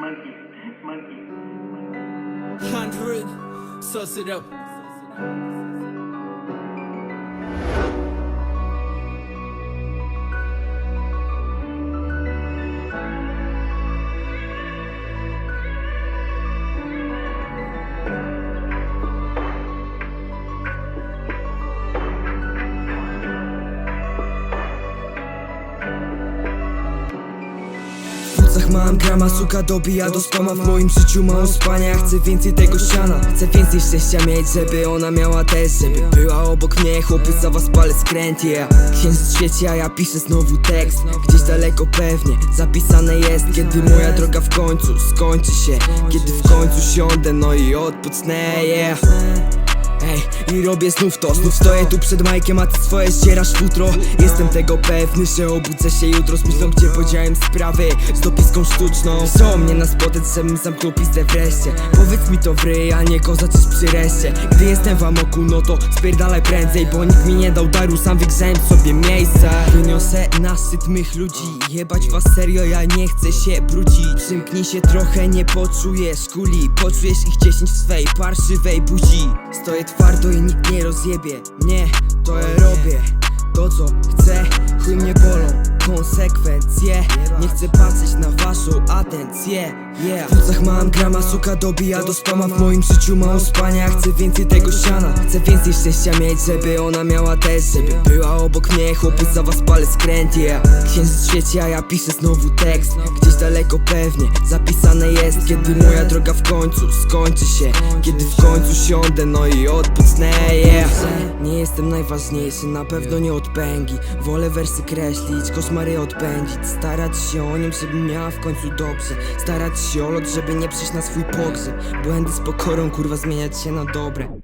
monkey, monkey. 100, suss it up. W płucach mam grama, suka dobija do spama W moim życiu mało spania, chcę więcej tego ściana Chcę więcej szczęścia mieć, żeby ona miała też Żeby była obok mnie, chłopy za was palę skręt, yeah Księżyc świeci, a ja piszę znowu tekst. Gdzieś daleko pewnie, zapisane jest Kiedy moja droga w końcu skończy się. Kiedy w końcu siądę, no i odpocnę, yeah Ej, i robię znów to. Znów stoję tu przed Majkiem, a ty swoje ścierasz futro Jestem tego pewny, że obudzę się jutro. Z myślą, gdzie podziałem sprawy Z dopiską sztuczną. Są mnie na spotek, żebym zamknął pizdę wreszcie Powiedz mi to w ryj, a nie kozaczysz przy reszcie. Gdy jestem w amoku, no to spierdalaj prędzej Bo nikt mi nie dał daru, sam wygrzałem sobie miejsce. Wyniosę na szczyt mych ludzi Jebać was serio, ja nie chcę się brudzić. Przymknij się trochę, nie poczujesz kuli Poczujesz ich 10 w swej parszywej buzi Stoję twardo i nikt nie rozjebie. Nie, to ja Nie chcę patrzeć na waszą atencję Yeah. W płucach mam grama, suka dobija do spama. W moim życiu mało spania, chcę więcej tego ściana Chcę więcej szczęścia mieć, żeby ona miała też. Żeby była obok mnie, chłopy za was palę skręt yeah. Księżyc świeci, a ja piszę znowu tekst. Gdzieś daleko pewnie, zapisane jest Kiedy moja droga w końcu skończy się. Kiedy w końcu siądę, no i odpocnę yeah. Nie jestem najważniejszy, na pewno nie od pęgi. Wolę wersy kreślić, koszmary odpędzić Starać się o nim, żeby miała w końcu dobrze. Starać się o lot, żeby nie przyjść na swój pogrzeb. Błędy z pokorą, kurwa, zmieniać się na dobre